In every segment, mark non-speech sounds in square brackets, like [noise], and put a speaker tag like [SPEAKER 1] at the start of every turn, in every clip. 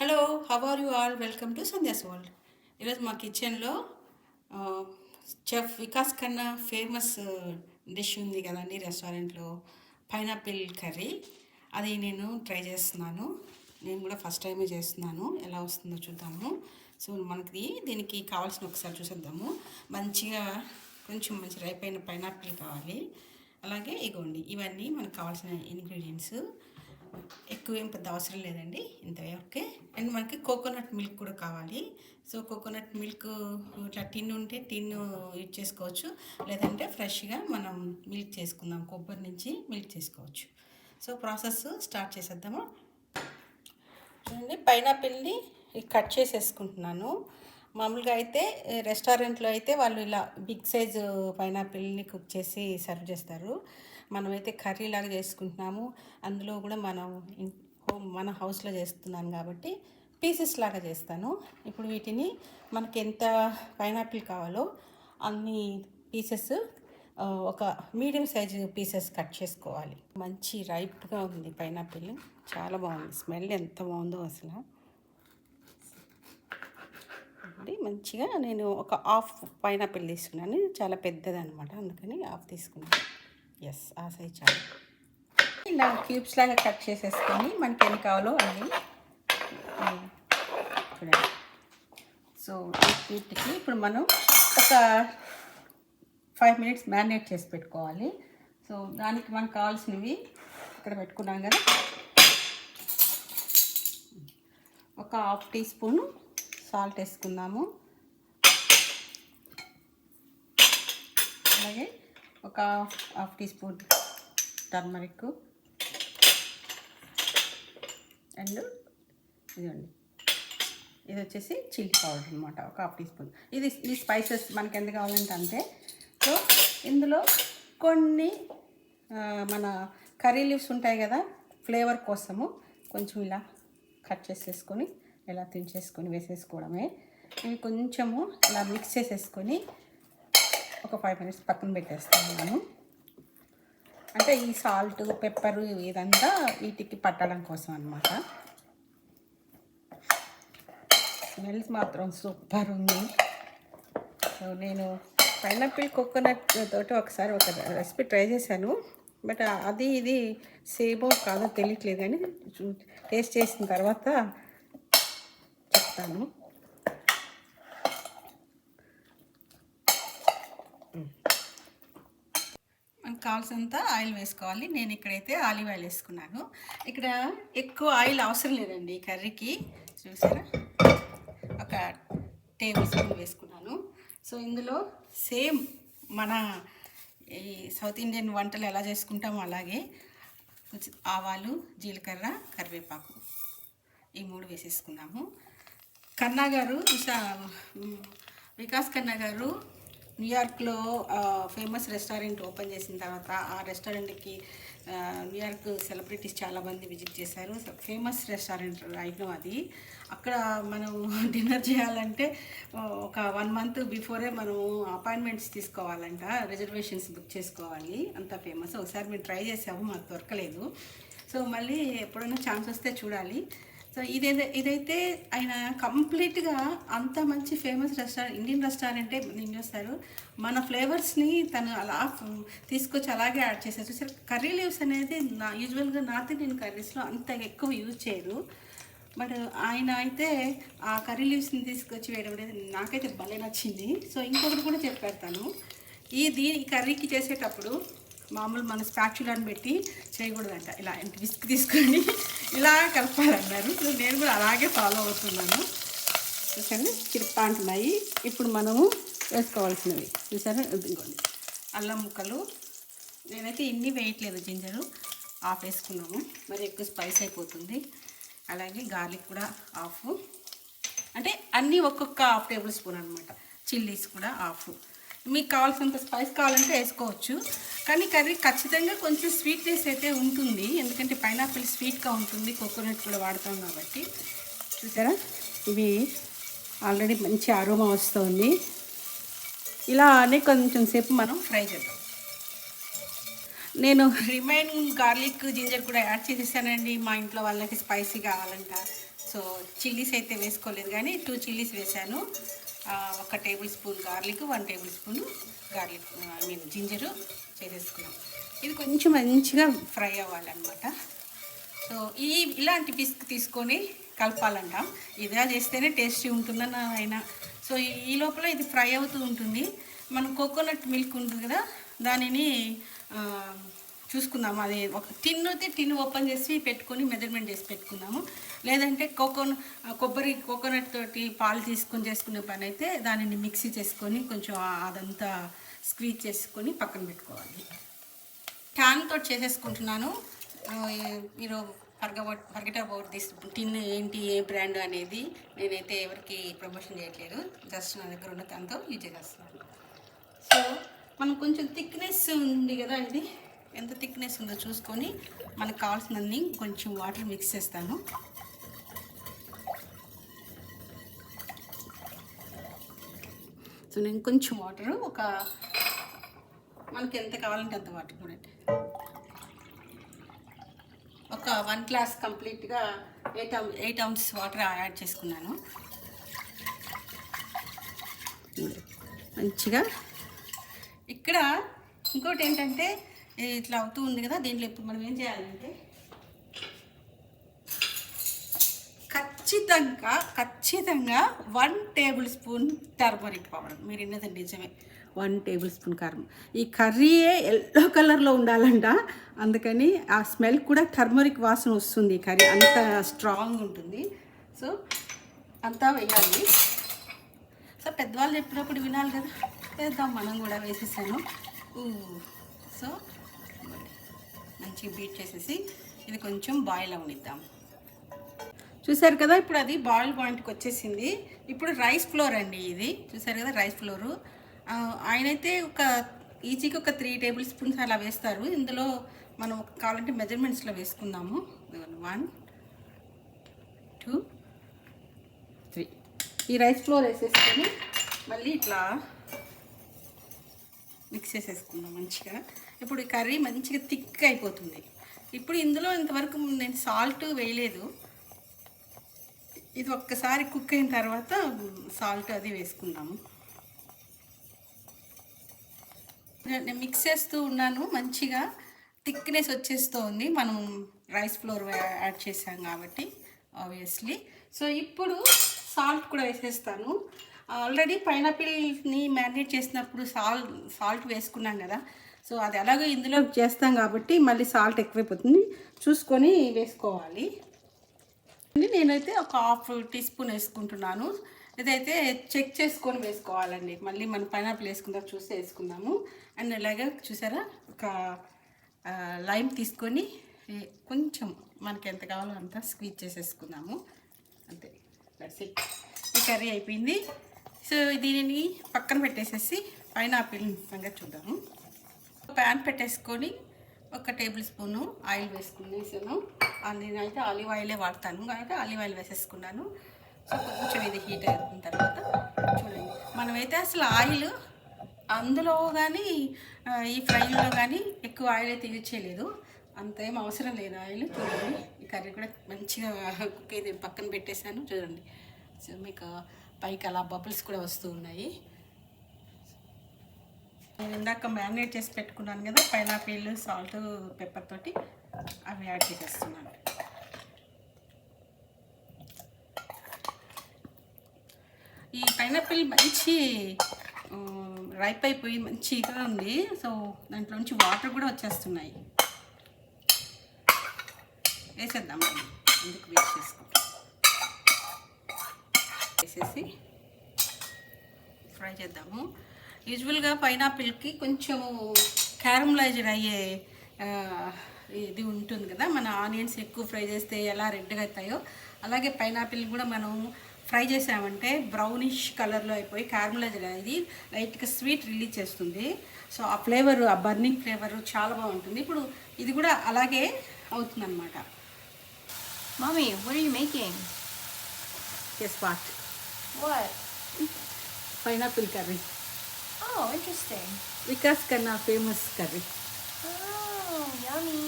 [SPEAKER 1] Hello how are you all welcome to Sandhya's world ఈరోజు మా కిచెన్లో chef Vikas Khanna famous dish ఉంది కదండి రెస్టారెంట్లో పైనాపిల్ కర్రీ అది నేను ట్రై చేస్తున్నాను. నేను కూడా ఫస్ట్ టైమే చేస్తున్నాను. ఎలా వస్తుందో చూద్దాము. సో మనకి దీనికి కావాల్సిన ఒకసారి చూసేద్దాము. మంచిగా కొంచెం మంచి రైపైన పైనాపిల్ కావాలి. అలాగే ఇగోండి ఇవన్నీ మనకు కావాల్సిన ఇంగ్రీడియంట్స్ ఎక్కువ ఏం పెద్ద అవసరం లేదండి ఇంత ఓకే అండ్ మనకి కోకోనట్ మిల్క్ కూడా కావాలి. సో కోకోనట్ మిల్క్ ఇట్లా టిన్ ఉంటే టిన్ యూజ్ చేసుకోవచ్చు. లేదంటే ఫ్రెష్గా మనం మిల్క్ చేసుకుందాం కొబ్బరి నుంచి మిల్క్ చేసుకోవచ్చు. సో ప్రాసెస్ స్టార్ట్ చేసేద్దామా? చూడండి పైనాపిల్ని కట్ చేసేసుకుంటున్నాను. మామూలుగా అయితే రెస్టారెంట్లో అయితే వాళ్ళు ఇలా బిగ్ సైజు పైనాపిల్ని కుక్ చేసి సర్వ్ చేస్తారు. మనమైతే కర్రీ లాగా చేసుకుంటున్నాము. అందులో కూడా మనం హోమ్ మన హౌస్లో చేస్తున్నాను కాబట్టి పీసెస్ లాగా చేస్తాను. ఇప్పుడు వీటిని మనకి ఎంత పైనాపిల్ కావాలో అన్ని పీసెస్ ఒక మీడియం సైజు పీసెస్ కట్ చేసుకోవాలి. మంచి రైప్గా ఉంది పైనాపిల్. చాలా బాగుంది. స్మెల్ ఎంత బాగుందో అసలు. మంచిగా నేను ఒక హాఫ్ పైనాపిల్ తీసుకున్నాను. చాలా పెద్దది అనమాట అందుకని హాఫ్ తీసుకున్నాను. ఎస్ ఆ సైజ్ చాలు. ఇలా క్యూబ్స్ లాగా కట్ చేసేసుకొని మనకి ఎన్ని కావాలో అన్ని చూడండి. సో వీటికి ఇప్పుడు మనం ఒక ఫైవ్ మినిట్స్ మ్యారినేట్ చేసి పెట్టుకోవాలి. సో దానికి మనకు కావాల్సినవి ఇక్కడ పెట్టుకున్నాం కదా. ఒక హాఫ్ టీ స్పూన్ సాల్ట్ వేసుకుందాము. అలాగే ఒక half teaspoon turmeric. And ఇదండి ఇది వచ్చేసి చిల్లీ పౌడర్ అనమాట ఒక హాఫ్ టీ స్పూన్. ఇది ఈ స్పైసెస్ మనకి ఎందుకు కావాలంటే అంతే. సో ఇందులో కొన్ని మన కర్రీ లీవ్స్ ఉంటాయి కదా ఫ్లేవర్ కోసము కొంచెం ఇలా కట్ చేసేసుకొని ఇలా తుంచేసుకొని వేసేసుకోవడమే. ఇవి కొంచెము ఇలా మిక్స్ చేసేసుకొని ఒక ఫైవ్ మినిట్స్ పక్కన పెట్టేస్తాను నేను. అంటే ఈ సాల్ట్ పెప్పర్ ఇదంతా వీటికి పట్టడం కోసం అనమాట స్మెల్స్ మాత్రం సూపర్ ఉంది. సో నేను పైనాపిల్ కోకోనట్ తోటి ఒకసారి ఒక రెసిపీ ట్రై చేశాను. బట్ అది ఇది సేమో కాదో తెలియట్లేదు కానీ టేస్ట్ చేసిన తర్వాత చెప్తాను. మనకు కావాల్సినంత ఆయిల్ వేసుకోవాలి. నేను ఇక్కడైతే ఆలివ్ ఆయిల్ వేసుకున్నాను. ఇక్కడ ఎక్కువ ఆయిల్ అవసరం లేదండి ఈ కర్రీకి. చూసారా? ఒక టేబుల్ స్పూన్ వేసుకున్నాను. సో ఇందులో సేమ్ మన ఈ సౌత్ ఇండియన్ వంటలు ఎలా చేసుకుంటామో అలాగే కొంచెం ఆవాలు జీలకర్ర కరివేపాకు ఈ మూడు వేసేసుకున్నాము. కన్నా గారు వికాస్ కన్నా గారు న్యూయార్క్లో ఫేమస్ రెస్టారెంట్ ఓపెన్ చేసిన తర్వాత ఆ రెస్టారెంట్కి న్యూయార్క్ సెలబ్రిటీస్ చాలామంది విజిట్ చేశారు. ఫేమస్ రెస్టారెంట్ అయిన అది. అక్కడ మనం [laughs] డిన్నర్ చేయాలంటే ఒక వన్ మంత్ బిఫోరే మనం అపాయింట్మెంట్స్ తీసుకోవాలంట. రిజర్వేషన్స్ బుక్ చేసుకోవాలి. అంత ఫేమస్. ఒకసారి మేము ట్రై చేసాము. మాకు దొరకలేదు. సో మళ్ళీ ఎప్పుడైనా ఛాన్స్ వస్తే చూడాలి. సో ఇదైతే ఇదైతే ఆయన కంప్లీట్గా అంత మంచి ఫేమస్ రెస్టారెంట్ ఇండియన్ రెస్టారెంటే నేను చూస్తారు. మన ఫ్లేవర్స్ని తను అలా తీసుకొచ్చి అలాగే యాడ్ చేశారు. చూసారు కర్రీ లీవ్స్ అనేది నా యూజువల్గా నార్త్ ఇండియన్ కర్రీస్లో అంత ఎక్కువ యూజ్ చేయరు. బట్ ఆయన అయితే ఆ కర్రీ లీవ్స్ని తీసుకొచ్చి వేయడం అనేది నాకైతే భలే నచ్చింది. సో ఇంకొకటి కూడా చెప్పారు తను ఈ దీని ఈ కర్రీకి చేసేటప్పుడు మామూలు మన స్పాచులాని పెట్టి చేయకూడదంట. ఇలా విస్క్ తీసుకొని ఇలా కలపాలన్నారు. నేను కూడా అలాగే ఫాలో అవుతున్నాను. చూసాను చిరుపా అంటున్నాయి ఇప్పుడు మనము వేసుకోవాల్సినవి. చూసారా? ఇంకోండి అల్లం ముక్కలు. నేనైతే ఇన్ని వేయట్లేదు జింజరు. ఆఫ్ వేసుకున్నాము. మరి ఎక్కువ స్పైస్ అయిపోతుంది. అలాగే గార్లిక్ కూడా ఆఫ్ అంటే అన్నీ ఒక్కొక్క హాఫ్ టేబుల్ స్పూన్ అనమాట చిల్లీస్ కూడా ఆఫ్ మీకు కావాల్సినంత స్పైస్ కావాలంటే వేసుకోవచ్చు. కానీ కర్రీ ఖచ్చితంగా కొంచెం స్వీట్నెస్ అయితే ఉంటుంది. ఎందుకంటే పైనాపిల్ స్వీట్గా ఉంటుంది. కోకోనట్ కూడా వాడతాం కాబట్టి. చూసారా? ఇవి ఆల్రెడీ మంచి అరోమా వస్తుంది. ఇలానే కొంచెం సేపు మనం ఫ్రై చేద్దాం. నేను రిమైన్ గార్లిక్ జింజర్ కూడా యాడ్ చేసేసానండి. మా ఇంట్లో వాళ్ళకి స్పైసీ కావాలంట. సో చిల్లీస్ అయితే వేసుకోలేదు. కానీ టూ చిల్లీస్ వేసాను. ఒక tablespoon garlic one tablespoon garlic I mean ginger చేసేసుకున్నాం. ఇది కొంచెం మంచిగా ఫ్రై అవ్వాలన్నమాట. సో ఈ ఇలాంటి పిస్క్ తీసుకొని కలపాలంటాం. ఇదా చేస్తేనే టేస్టీ ఉంటుందని ఆయన సో ఈ- లోపల ఇది ఫ్రై అవుతూ ఉంటుంది. మనం కోకోనట్ మిల్క్ ఉంటుంది కదా దానిని చూసుకుందాం అది ఒక టిన్ అయితే టిన్ ఓపెన్ చేసి పెట్టుకొని మెజర్మెంట్ చేసి పెట్టుకుందాము. లేదంటే కోకోన కొబ్బరి కోకోనట్ తోటి పాలు తీసుకొని చేసుకునే పని అయితే దానిని మిక్సీ చేసుకొని కొంచెం అదంతా స్క్వీజ్ చేసుకొని పక్కన పెట్టుకోవాలి. ట్యాన్ తోటి చేసేసుకుంటున్నాను. మీరు ఫర్గబౌట్ పరగటా అబౌట్ దిస్ టిన్ ఏంటి ఏ బ్రాండ్ అనేది నేనైతే ఎవరికి ప్రమోషన్ చేయట్లేదు. జస్ట్ నా దగ్గర ఉన్న దాంతో యూజ్ చేసేస్తున్నాను సో మనం కొంచెం థిక్నెస్ ఉంది కదా ఇది. ఎంత థిక్నెస్ ఉందో చూసుకొని మనకు కావాల్సినన్ని కొంచెం వాటర్ మిక్స్ చేస్తాను. సో నేను కొంచెం వాటర్ ఒక మనకి ఎంత కావాలంటే అంత వాటర్ కూడా ఒక వన్ గ్లాస్ కంప్లీట్గా eight eight ounces water add చేసుకున్నాను. మంచిగా. ఇక్కడ ఇంకోటి ఏంటంటే ఇట్లా అవుతూ ఉంది కదా దీంట్లో ఇప్పుడు మనం ఏం చేయాలంటే ఖచ్చితంగా ఖచ్చితంగా one tablespoon turmeric powder మీరు విన్నదండి నిజమే. వన్ టేబుల్ స్పూన్ కారం ఈ కర్రీయే ఎల్లో కలర్లో ఉండాలంట. అందుకని ఆ స్మెల్ కూడా టర్మరిక్ వాసన వస్తుంది కర్రీ. అంత స్ట్రాంగ్ ఉంటుంది. సో అంతా వేయాలి. సో పెద్దవాళ్ళు చెప్పినప్పుడు వినాలి కదా. వేద్దాం మనం కూడా వేసేసాను. సో మంచిగా బీట్ చేసేసి ఇది కొంచెం బాయిల్ అవనిద్దాం. చూసారు కదా ఇప్పుడు అది బాయిల్ పాయింట్కి వచ్చేసింది. ఇప్పుడు రైస్ ఫ్లోర్ అండి ఇది. చూసారు కదా రైస్ ఫ్లోరు ఆయనైతే ఒక ఈజీకి ఒక త్రీ టేబుల్ స్పూన్స్ అలా వేస్తారు. ఇందులో మనం కావాలంటే మెజర్మెంట్స్లో వేసుకుందాము. వన్ టూ త్రీ ఈ రైస్ ఫ్లోర్ వేసేసుకొని మళ్ళీ ఇట్లా మిక్స్ చేసేసుకుందాం మంచిగా. ఇప్పుడు ఈ కర్రీ మంచిగా థిక్ అయిపోతుంది. ఇప్పుడు ఇందులో ఇంతవరకు నేను సాల్ట్ వేయలేదు. ఇది ఒక్కసారి కుక్ అయిన తర్వాత సాల్ట్ అది వేసుకుందాము. నేను మిక్స్ చేస్తూ ఉన్నాను. మంచిగా థిక్నెస్ వచ్చేస్తోంది. మనం రైస్ ఫ్లోర్ యాడ్ చేసాం కాబట్టి ఆబ్వియస్లీ సో ఇప్పుడు సాల్ట్ కూడా వేసేస్తాను. ఆల్రెడీ పైనాపిల్ని మ్యారినేట్ చేసినప్పుడు సాల్ట్ సాల్ట్ వేసుకున్నాం కదా. సో అది ఎలాగో ఇందులో చేస్తాం కాబట్టి మళ్ళీ సాల్ట్ ఎక్కువైపోతుంది. చూసుకొని వేసుకోవాలి. నేనైతే ఒక హాఫ్ టీ స్పూన్ వేసుకుంటున్నాను. ఇదైతే చెక్ చేసుకొని వేసుకోవాలండి. మళ్ళీ మనం పైనాపిల్ వేసుకుందాం చూసి వేసుకుందాము. అండ్ ఇలాగే చూసారా ఒక లైమ్ తీసుకొని కొంచెం మనకి ఎంత కావాలో అంత స్క్వీజ్ చేసేసుకుందాము. అంతే దట్స్ ఇట్ ఈ కర్రీ అయిపోయింది. సో దీనిని పక్కన పెట్టేసేసి పైనాపిల్ సంగతి చూద్దాము. ప్యాన్ పెట్టేసుకొని ఒక టేబుల్ స్పూను ఆయిల్ వేసుకునేసాను ఆ నేనైతే ఆలివ్ ఆయిలే వాడతాను కాబట్టి ఆలివ్ ఆయిల్ వేసేసుకున్నాను. సో కొంచెం ఇది హీట్ అయిన తర్వాత చూడండి. మనమైతే అసలు ఆయిల్ అందులో కానీ ఈ ఫ్రైలో కానీ ఎక్కువ ఆయిల్ అయితే యూజ్ చేయలేదు. అంతేం అవసరం లేదు ఆయిల్. చూడండి ఈ కర్రీ కూడా మంచిగా కుక్ అయితే పక్కన పెట్టేశాను చూడండి. సో మీకు పైకి అలా బబుల్స్ కూడా వస్తూ ఉన్నాయి. నేను ఇందాక మ్యారినేట్ చేసి పెట్టుకున్నాను కదా పైనాపిల్ సాల్ట్ పెప్పర్ తోటి అవి యాడ్ చేసేస్తున్నాను. ఈ పైనాపిల్ మంచి రైప్ అయిపోయి మంచి ఇదిగా ఉంది. సో దాంట్లో నుంచి వాటర్ కూడా వచ్చేస్తున్నాయి. వేసేద్దాం ఎందుకు వేస్ట్ చేసుకుంటాం వేసేసి ఫ్రై చేద్దాము. యూజువల్గా పైనాపిల్కి కొంచెము క్యారమలైజ్డ్ అయ్యే ఇది ఉంటుంది కదా. మన ఆనియన్స్ ఎక్కువ ఫ్రై చేస్తే ఎలా రెడ్గా అవుతాయో అలాగే పైనాపిల్ కూడా మనం ఫ్రై చేసామంటే బ్రౌనిష్ కలర్లో అయిపోయి క్యారమలైజ్డ్ అనేది లైట్గా స్వీట్ రిలీజ్ చేస్తుంది. సో ఆ ఫ్లేవర్ ఆ బర్నింగ్ ఫ్లేవర్ చాలా బాగుంటుంది. ఇప్పుడు ఇది కూడా అలాగే అవుతుందన్నమాట.
[SPEAKER 2] Mommy, what are you making?
[SPEAKER 1] Yes part
[SPEAKER 2] What?
[SPEAKER 1] Pineapple curry
[SPEAKER 2] Oh, interesting.
[SPEAKER 1] Vikas Khanna famous curry
[SPEAKER 2] Oh, yummy.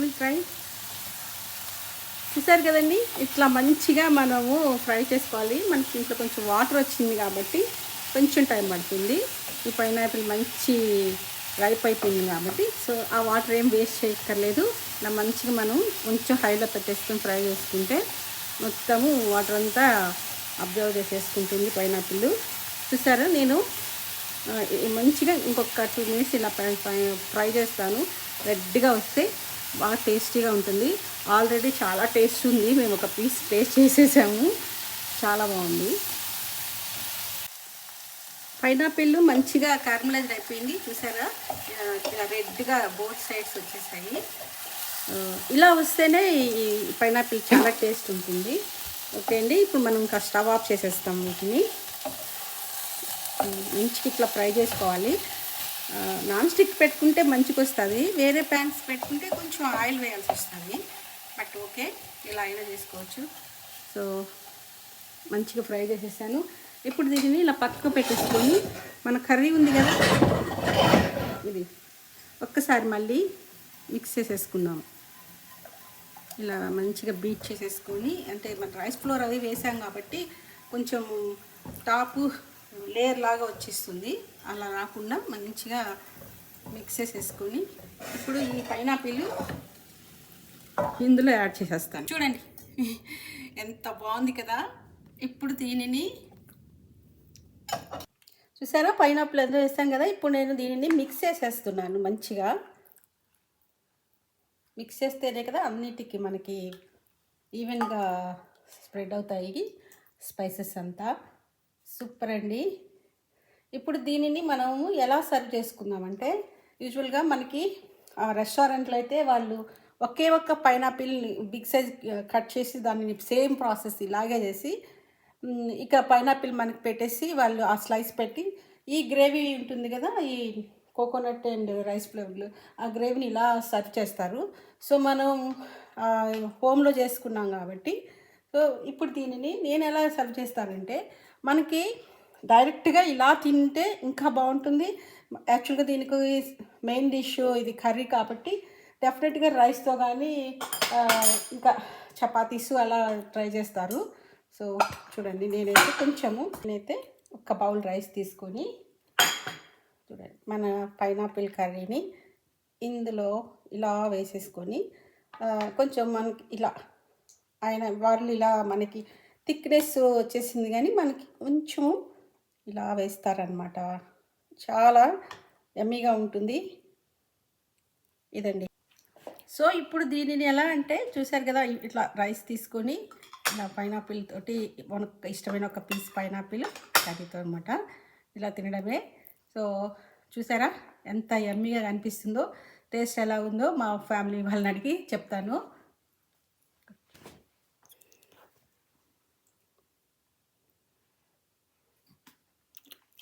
[SPEAKER 1] Will try చూసారు కదండి? ఇట్లా మంచిగా మనము ఫ్రై చేసుకోవాలి. మనకి ఇంట్లో కొంచెం వాటర్ వచ్చింది కాబట్టి కొంచెం టైం పడుతుంది. ఈ పైనాపిల్ మంచి రైప్ అయిపోయింది కాబట్టి సో ఆ వాటర్ ఏం వేస్ట్ చేయక్కర్లేదు. ఇలా మంచిగా మనం కొంచెం హైలో పెట్టేసుకొని ఫ్రై చేసుకుంటే మొత్తము వాటర్ అంతా అబ్జర్వ్ చేసేసుకుంటుంది పైనాపిల్ చూసారా నేను? మంచిగా ఇంకొక టూ మినిట్స్ ఇలా ఫ్రై ఫ్రై- చేస్తాను. రెడ్గా వస్తే బాగా టేస్టీగా ఉంటుంది. ఆల్రెడీ చాలా టేస్ట్ ఉంది. మేము ఒక పీస్ టేస్ట్ చేసేసాము. చాలా బాగుంది. పైనాపిల్ మంచిగా క్యారమలైజ్ అయిపోయింది. చూసారా? ఇలా రెడ్గా బోత్ సైడ్స్ వచ్చేసాయి. ఇలా వస్తేనే ఈ పైనాపిల్ చాలా టేస్ట్ ఉంటుంది. ఓకే అండి? ఇప్పుడు మనం ఇంకా స్టవ్ ఆఫ్ చేసేస్తాం వీటిని. మంచికి ఇట్లా ఫ్రై చేసుకోవాలి. నాన్ స్టిక్ పెట్టుకుంటే మంచిగా వస్తుంది వేరే ప్యాన్స్ పెట్టుకుంటే కొంచెం ఆయిల్ వేయాల్సి వస్తుంది బట్ ఓకే ఇలా అయినా చేసుకోవచ్చు. సో మంచిగా ఫ్రై చేసేసాను. ఇప్పుడు దీనిని ఇలా పక్కకు పెట్టేసుకొని మన కర్రీ ఉంది కదా ఇది ఒక్కసారి మళ్ళీ మిక్స్ చేసేసుకుందాం. ఇలా మంచిగా బీట్ చేసేసుకొని అంటే మన రైస్ ఫ్లోర్ అవి వేసాం కాబట్టి కొంచెం టాపు లేయర్ లాగా వచ్చేస్తుంది. అలా రాకుండా మంచిగా మిక్స్ చేసేసుకొని ఇప్పుడు ఈ పైనాపిల్ ఇందులో యాడ్ చేసేస్తాను. చూడండి. ఎంత బాగుంది కదా. ఇప్పుడు దీనిని చూసారా? పైనాపిల్ ఎంతో వేస్తాం కదా. ఇప్పుడు నేను దీనిని మిక్స్ చేసేస్తున్నాను మంచిగా. మిక్స్ చేస్తేనే కదా అన్నిటికీ మనకి ఈవెన్గా స్ప్రెడ్ అవుతాయి స్పైసెస్ అంతా. సూపర్ అండి ఇప్పుడు దీనిని మనము ఎలా సర్వ్ చేసుకుందామంటే యూజువల్గా మనకి ఆ రెస్టారెంట్లో అయితే వాళ్ళు ఒకే ఒక్క పైనాపిల్ని బిగ్ సైజ్ కట్ చేసి దానిని సేమ్ ప్రాసెస్ ఇలాగే చేసి ఇక పైనాపిల్ మనకి పెట్టేసి వాళ్ళు ఆ స్లైస్ పెట్టి ఈ గ్రేవీ ఉంటుంది కదా ఈ కోకోనట్ అండ్ రైస్ ఫ్లేవర్లు ఆ గ్రేవీని ఇలా సర్వ్ చేస్తారు. సో మనం హోమ్లో చేసుకున్నాం కాబట్టి సో ఇప్పుడు దీనిని నేను ఎలా సర్వ్ చేస్తానంటే మనకి డైరెక్ట్గా ఇలా తింటే ఇంకా బాగుంటుంది. యాక్చువల్గా దీనికి మెయిన్ డిష్ ఇది కర్రీ కాబట్టి డెఫినెట్గా రైస్తో కానీ ఇంకా చపాతీస్ అలా ట్రై చేస్తారు. సో చూడండి నేనైతే కొంచెము నేనైతే ఒక బౌల్ రైస్ తీసుకొని చూడండి మన పైనాపిల్ కర్రీని ఇందులో ఇలా వేసేసుకొని కొంచెం మనకి ఇలా ఆయన వాళ్ళు ఇలా మనకి థిక్నెస్ వచ్చేసింది కానీ మనకి కొంచెం ఇలా వేస్తారనమాట చాలా ఎమ్మీగా ఉంటుంది. ఇదండి. సో ఇప్పుడు దీనిని ఎలా అంటే చూసారు కదా ఇట్లా రైస్ తీసుకొని ఇలా పైనాపిల్ తోటి మనకు ఇష్టమైన ఒక పీస్ పైనాపిల్ కర్రీతో అనమాట ఇలా తినడమే. సో చూసారా ఎంత ఎమ్మీగా కనిపిస్తుందో టేస్ట్ ఎలా ఉందో మా ఫ్యామిలీ వాళ్ళని అడిగి చెప్తాను.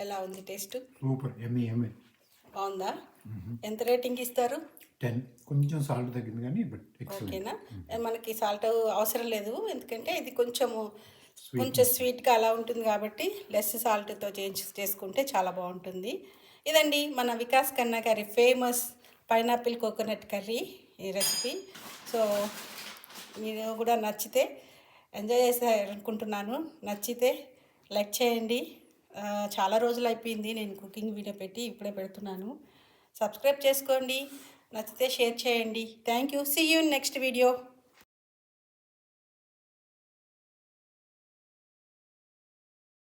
[SPEAKER 1] ఎలా ఉంది టేస్ట్?
[SPEAKER 3] సూపర్ ఎమ్మి ఎమ్మి.
[SPEAKER 1] బాగుందా? ఎంత రేటింగ్ ఇస్తారు?
[SPEAKER 3] టెన్ కొంచెం సాల్ట్ తగ్గింది కానీ బట్
[SPEAKER 1] ఓకేనా? మనకి సాల్ట్ అవసరం లేదు ఎందుకంటే ఇది కొంచెము కొంచెం స్వీట్గా అలా ఉంటుంది కాబట్టి లెస్ సాల్ట్తో చేంజ్ చేసుకుంటే చాలా బాగుంటుంది. ఇదండి మన వికాస్ కన్నా గారి ఫేమస్ పైనాపిల్ కోకోనట్ కర్రీ ఈ రెసిపీ. సో మీరు కూడా నచ్చితే ఎంజాయ్ చేశారనుకుంటున్నాను నచ్చితే లైక్ చేయండి. చాలా రోజులు అయిపోయింది నేను కుకింగ్ వీడియో పెట్టి ఇప్పుడే పెడుతున్నాను. సబ్స్క్రైబ్ చేసుకోండి నచ్చితే షేర్ చేయండి. Thank you. See you next video